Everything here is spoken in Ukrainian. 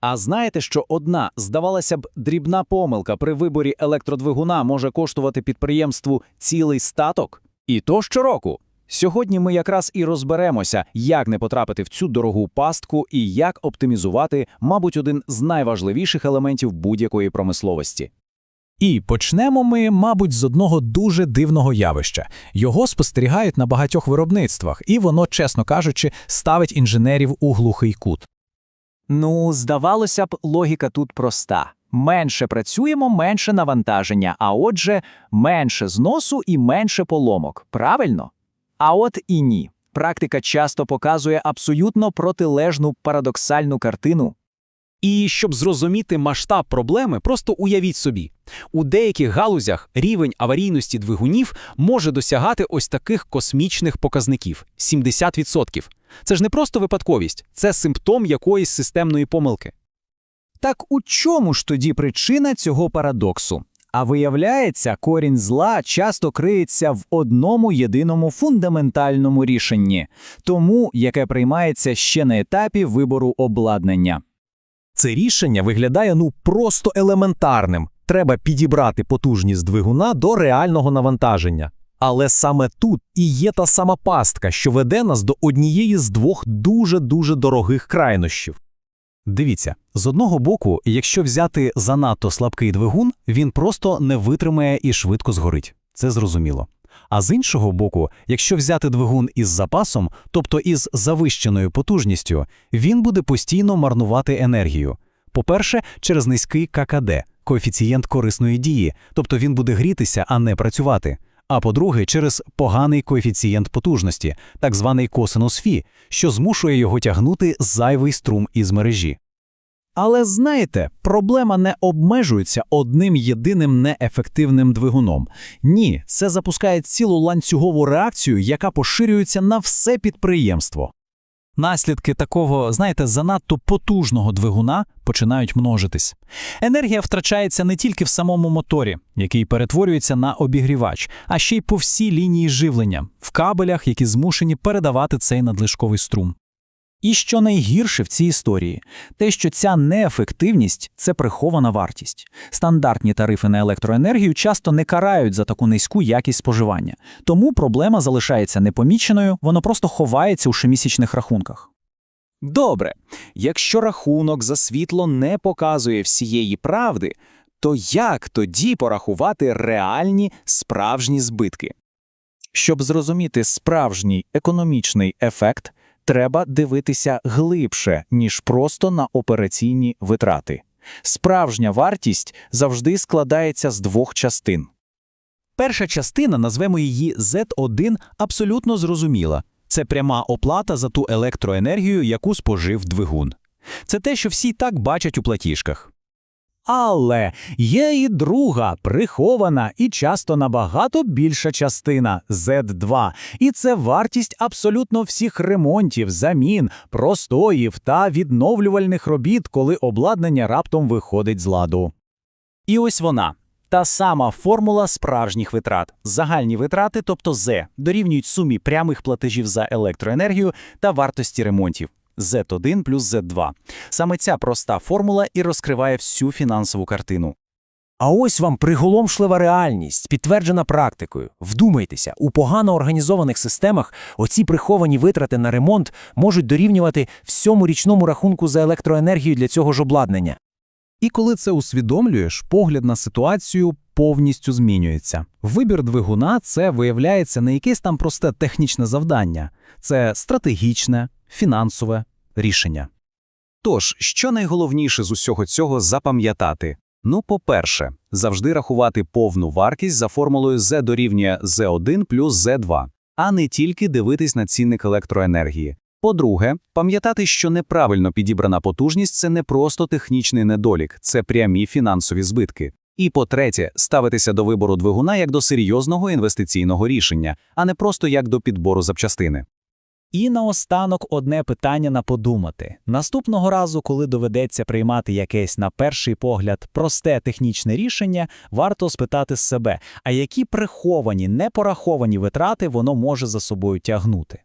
А знаєте, що одна, здавалося б, дрібна помилка при виборі електродвигуна може коштувати підприємству цілий статок? І то щороку. Сьогодні ми якраз і розберемося, як не потрапити в цю дорогу пастку і як оптимізувати, мабуть, один з найважливіших елементів будь-якої промисловості. І почнемо ми, мабуть, з одного дуже дивного явища. Його спостерігають на багатьох виробництвах, і воно, чесно кажучи, ставить інженерів у глухий кут. Ну, здавалося б, логіка тут проста. Менше працюємо, менше навантаження, а отже, менше зносу і менше поломок. Правильно? А от і ні. Практика часто показує абсолютно протилежну парадоксальну картину. І щоб зрозуміти масштаб проблеми, просто уявіть собі, у деяких галузях рівень аварійності двигунів може досягати ось таких космічних показників 70%. Це ж не просто випадковість, це симптом якоїсь системної помилки. Так у чому ж тоді причина цього парадоксу? А виявляється, корінь зла часто криється в одному єдиному фундаментальному рішенні, тому, яке приймається ще на етапі вибору обладнання. Це рішення виглядає ну просто елементарним. Треба підібрати потужність двигуна до реального навантаження. Але саме тут і є та сама пастка, що веде нас до однієї з двох дуже-дуже дорогих крайнощів. Дивіться, з одного боку, якщо взяти занадто слабкий двигун, він просто не витримає і швидко згорить. Це зрозуміло. А з іншого боку, якщо взяти двигун із запасом, тобто із завищеною потужністю, він буде постійно марнувати енергію. По-перше, через низький ККД – коефіцієнт корисної дії, тобто він буде грітися, а не працювати. А по-друге, через поганий коефіцієнт потужності, так званий косинус фі, що змушує його тягнути зайвий струм із мережі. Але знаєте, проблема не обмежується одним єдиним неефективним двигуном. Ні, це запускає цілу ланцюгову реакцію, яка поширюється на все підприємство. Наслідки такого, знаєте, занадто потужного двигуна починають множитись. Енергія втрачається не тільки в самому моторі, який перетворюється на обігрівач, а ще й по всій лінії живлення, в кабелях, які змушені передавати цей надлишковий струм. І що найгірше в цій історії, те, що ця неефективність це прихована вартість. Стандартні тарифи на електроенергію часто не карають за таку низьку якість споживання, тому проблема залишається непоміченою, воно просто ховається у щомісячних рахунках. Добре, якщо рахунок за світло не показує всієї правди, то як тоді порахувати реальні справжні збитки? Щоб зрозуміти справжній економічний ефект, треба дивитися глибше, ніж просто на операційні витрати. Справжня вартість завжди складається з двох частин. Перша частина, назвемо її Z1, абсолютно зрозуміла. Це пряма оплата за ту електроенергію, яку спожив двигун. Це те, що всі так бачать у платіжках. Але є і друга, прихована і часто набагато більша частина Z2. І це вартість абсолютно всіх ремонтів, замін, простоїв та відновлювальних робіт, коли обладнання раптом виходить з ладу. І ось вона. Та сама формула справжніх витрат. Загальні витрати, тобто Z, дорівнюють сумі прямих платежів за електроенергію та вартості ремонтів. Z1 плюс Z2. Саме ця проста формула і розкриває всю фінансову картину. А ось вам приголомшлива реальність, підтверджена практикою. Вдумайтеся, у погано організованих системах оці приховані витрати на ремонт можуть дорівнювати всьому річному рахунку за електроенергію для цього ж обладнання. І коли це усвідомлюєш, погляд на ситуацію повністю змінюється. Вибір двигуна це виявляється не якесь там просте технічне завдання, це стратегічне, фінансове рішення. Тож, що найголовніше з усього цього запам'ятати? Ну, по-перше, завжди рахувати повну вартість за формулою Z дорівнює Z1 плюс Z2, а не тільки дивитись на цінник електроенергії. По-друге, пам'ятати, що неправильно підібрана потужність це не просто технічний недолік, це прямі фінансові збитки. І по-третє, ставитися до вибору двигуна як до серйозного інвестиційного рішення, а не просто як до підбору запчастини. І наостанок одне питання на подумати. Наступного разу, коли доведеться приймати якесь на перший погляд просте технічне рішення, варто спитати себе, а які приховані, непораховані витрати воно може за собою тягнути.